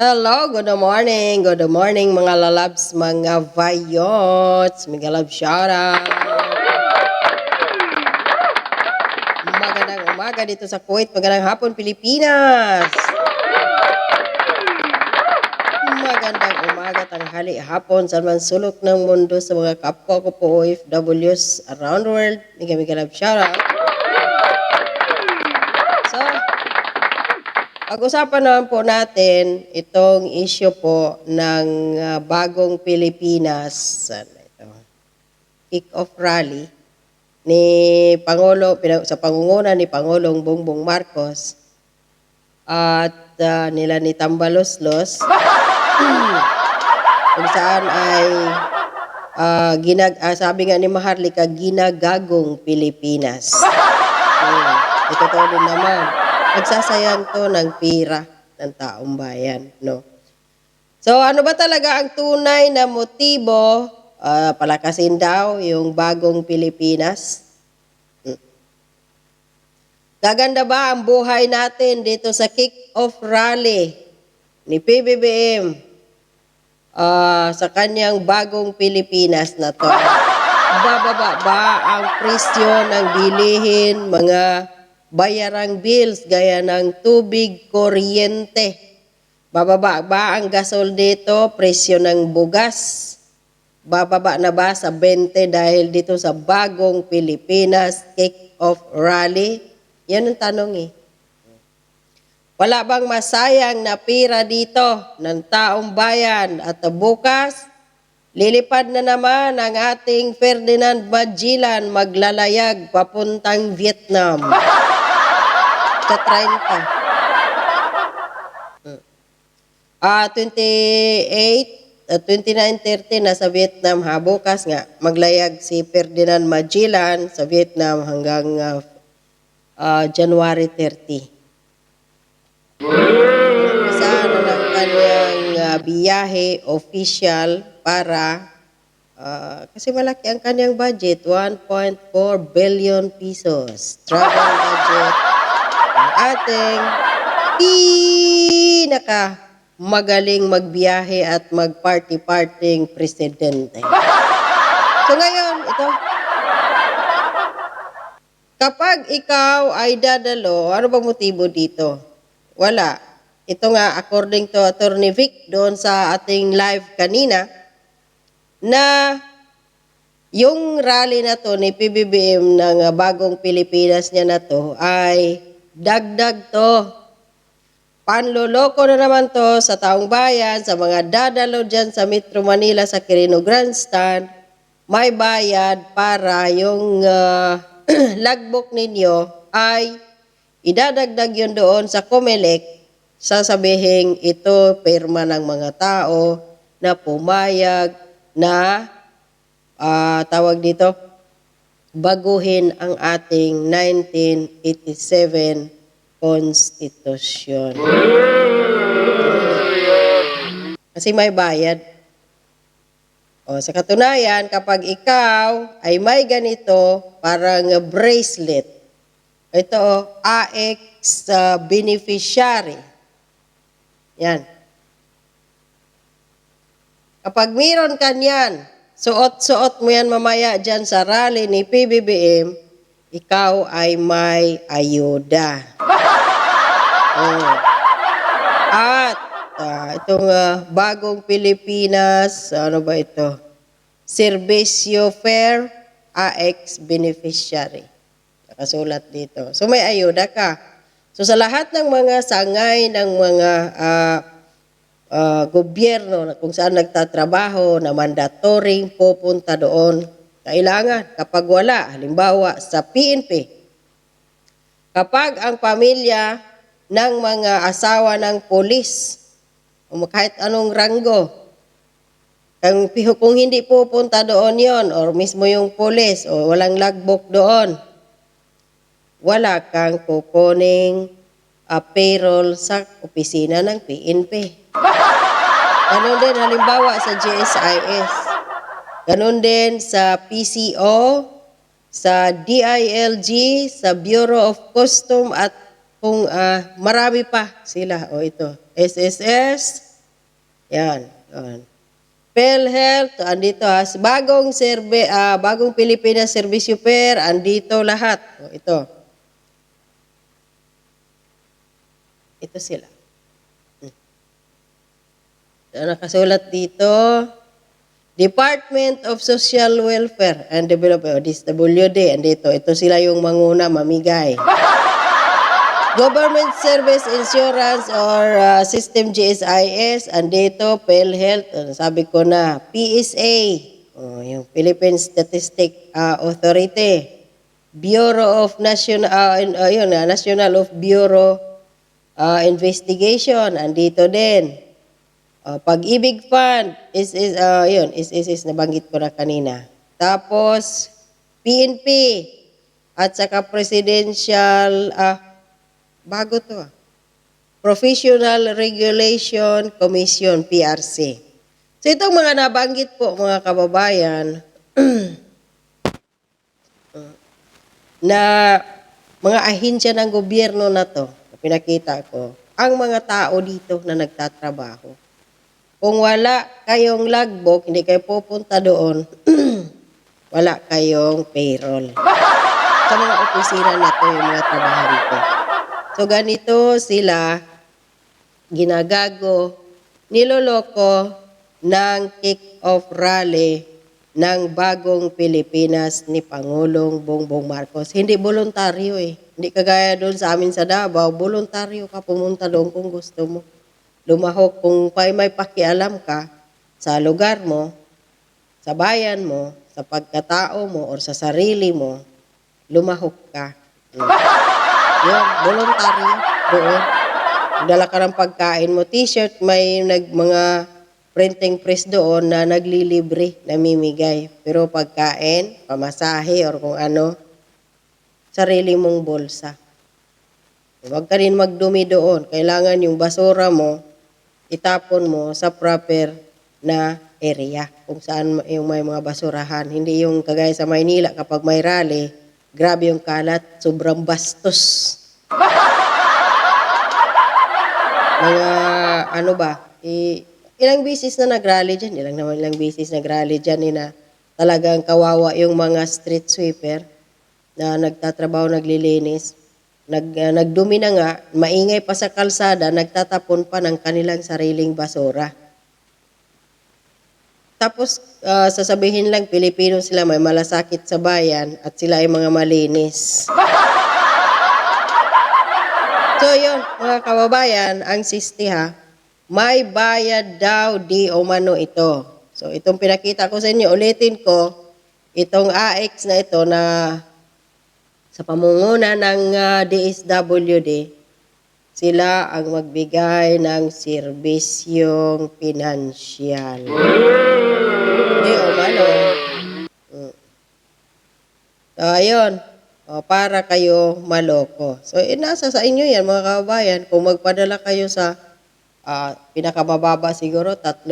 Hello, good morning. Good morning mga lalabs, mga vayots. Mga love shoutout. Magandang umaga dito sa Kuwait. Magandang hapon, Pilipinas. Magandang umaga, tanghali, hapon sa man sulok ng mundo sa mga kapwa ko po OFWs around the world. Mga mga love shoutout. So, pag-usapan naman po natin itong issue po ng ah, bagong Pilipinas, ano ito, kick-off rally ni Pangulo, sa pangunguna ni Pangulong Bongbong Marcos at ah, nila ni Tambaloslos kung saan ay ah, ginag ah, sabi nga ni Maharlika ginagagong Pilipinas. Hmm, ito to din naman. Nagsasayang to ng pira ng taong bayan, no? So, ano ba talaga ang tunay na motibo? Ah, palakasin daw yung bagong Pilipinas. Hmm. Gaganda ba ang buhay natin dito sa kick-off rally ni PBBM ah, sa kanyang bagong Pilipinas na to? Bababa ba ang presyo ng bilihin, mga bayarang bills gaya ng tubig, kuryente? Bababa ba ang gasol dito, presyo ng bugas? Bababa na ba sa 20 dahil dito sa bagong Pilipinas kick-off rally? Yan ang tanong eh. Wala bang masayang na pira dito ng taong bayan at bukas, lilipad na naman ang ating Ferdinand Magellan maglalayag papuntang Vietnam. Sa 30. Ah, 28, ah, 29-30 nasa Vietnam ha. Bukas nga, maglayag si Ferdinand Magellan sa Vietnam hanggang ah, ah, January 30. Saan ang kanyang ah, biyahe official para ah, kasi malaki ang kanyang budget, 1.4 billion pesos. Travel budget ang ating pinaka magaling magbiyahe at magparty-parting presidente. So ngayon, ito, Kapag ikaw ay dadalo, ano bang motibo dito? Wala. Ito nga, according to Attorney Vic, doon sa ating live kanina, na yung rally na to ni PBBM ng bagong Pilipinas niya na to ay dagdag to. Panloloko na naman to sa taong bayan, sa mga dadalo dyan sa Metro Manila sa Quirino Grandstand, may bayad para yung uh, logbook ninyo ay idadagdag yun doon sa COMELEC, sasabihin ito pirma ng mga tao na pumayag na ah, tawag dito, baguhin ang ating 1987 Constitution. Kasi may bayad. O, sa katunayan, kapag ikaw ay may ganito, parang bracelet, ito, o, AX uh, beneficiary. Yan. Kapag meron ka niyan, suot-suot mo yan mamaya dyan sa rally ni PBBM, ikaw ay may ayuda. Oh. At ah, itong ah, bagong Pilipinas, ano ba ito? Servicio Fair AX Beneficiary. Nakasulat dito. So may ayuda ka. So sa lahat ng mga sangay ng mga ah, ah, gobyerno na kung saan nagtatrabaho na mandatoring pupunta doon, kailangan kapag wala, halimbawa sa PNP, kapag ang pamilya ng mga asawa ng polis, o kahit anong ranggo, kung, kung hindi pupunta doon yon or mismo yung polis o walang logbook doon, wala kang kukuning ah, payroll sa opisina ng PNP. Ganon din halimbawa sa GSIS. Ganon din sa PCO, sa DILG, sa Bureau of Custom at kung ah, marami pa sila. O ito, SSS, Yan. yan. PhilHealth, andito ha. Bagong serbe, ah, bagong Pilipinas Servicio Fair, andito lahat. O, ito. Ito sila. Nakasulat dito, Department of Social Welfare and Development, o DSWD, andito. Ito sila yung manguna, mamigay. Government Service Insurance or uh, System GSIS, andito, PhilHealth, ano, sabi ko na, PSA, oh, yung Philippine Statistic uh, Authority, Bureau of National, uh, yun, uh, National of Bureau uh, Investigation, andito din. Uh, Pag-ibig Fund, is, is, uh, yun, is, is, is, nabanggit ko na kanina. Tapos, PNP, at saka Presidential, ah, bago to ah. Professional Regulation Commission, PRC. So itong mga nabanggit po mga kababayan, na mga ahensya ng gobyerno na to, na pinakita ko, ang mga tao dito na nagtatrabaho. Kung wala kayong logbook, hindi kayo pupunta doon, wala kayong payroll. Sa mga opisina na to, yung mga trabahante. So ganito sila ginagago, niloloko ng kick-off rally ng bagong Pilipinas ni Pangulong Bongbong Marcos. Hindi voluntaryo eh. Hindi kagaya doon sa amin sa Davao, voluntaryo ka pumunta doon kung gusto mo. Lumahok kung may pakialam ka sa lugar mo, sa bayan mo, sa pagkatao mo, or sa sarili mo, lumahok ka. Mm. Yun, voluntaryo doon. Dala ka ng pagkain mo, t-shirt, may nag, mga printing press doon na naglilibre, namimigay. Pero pagkain, pamasahe, or kung ano, sarili mong bulsa. Huwag ka rin magdumi doon. Kailangan yung basura mo, itapon mo sa proper na area kung saan yung may mga basurahan. Hindi yung kagaya sa Maynila kapag may rally, grabe yung kalat, sobrang bastos. Mga ano ba, i- ilang bisis na nag-rally dyan, ilang naman ilang bisis nag-rally dyan, eh, na talagang kawawa yung mga street sweeper na nagtatrabaho, naglilinis. Nag, ah, nagdumi na nga, maingay pa sa kalsada, nagtatapon pa ng kanilang sariling basura. Tapos ah, sasabihin lang, Pilipino sila, may malasakit sa bayan at sila ay mga malinis. So yun, mga kababayan, ang sisti ha, may bayad daw di umano ito. So itong pinakita ko sa inyo, ulitin ko, itong AX na ito na sa pamunguna ng ah, DSWD, sila ang magbigay ng serbisyong pinansyal. Di umano. Mm. So, ayun. O, para kayo maloko. So, eh, nasa sa inyo yan, mga kababayan. Kung magpadala kayo sa ah, pinakamababa siguro, 3,000.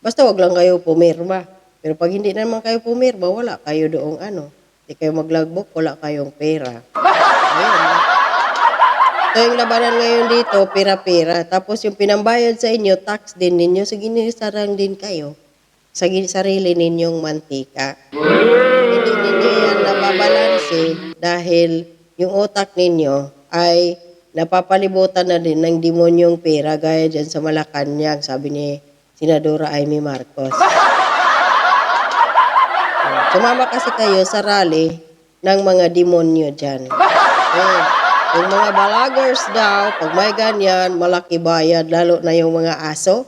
Basta wag lang kayo pumirma. Pero pag hindi naman kayo pumirma, wala kayo doong ano. Hindi kayo maglagbook, wala kayong pera. Ayun. So, yung labanan ngayon dito, pira-pira. Tapos yung pinambayad sa inyo, tax din ninyo. So, ginisarang din kayo sa sarili ninyong mantika. Hindi ninyo yan nababalanse dahil yung utak ninyo ay napapalibutan na din ng demonyong pera gaya dyan sa Malacanang, sabi ni Senadora Amy Marcos. Sumama kasi kayo sa rally ng mga demonyo dyan. Oh, yung mga balagers daw, pag may ganyan, malaki bayad, lalo na yung mga aso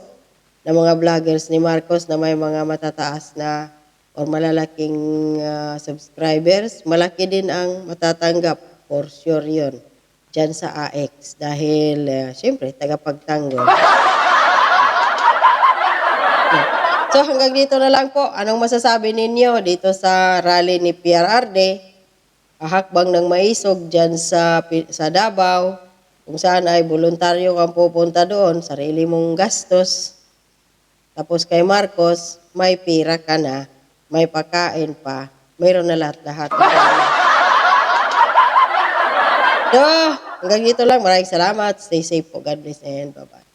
na mga vloggers ni Marcos na may mga matataas na or malalaking ah, subscribers, malaki din ang matatanggap for sure yun dyan sa AX dahil uh, syempre tagapagtanggol. So hanggang dito na lang po. Anong masasabi ninyo dito sa rally ni PRRD? Hakbang ng maisog dyan sa, sa Davao. Kung saan ay voluntaryo kang pupunta doon, sarili mong gastos. Tapos kay Marcos, may pira ka na, may pakain pa, mayroon na lahat-lahat. So, hanggang dito lang. Maraming salamat. Stay safe po. God bless and bye-bye.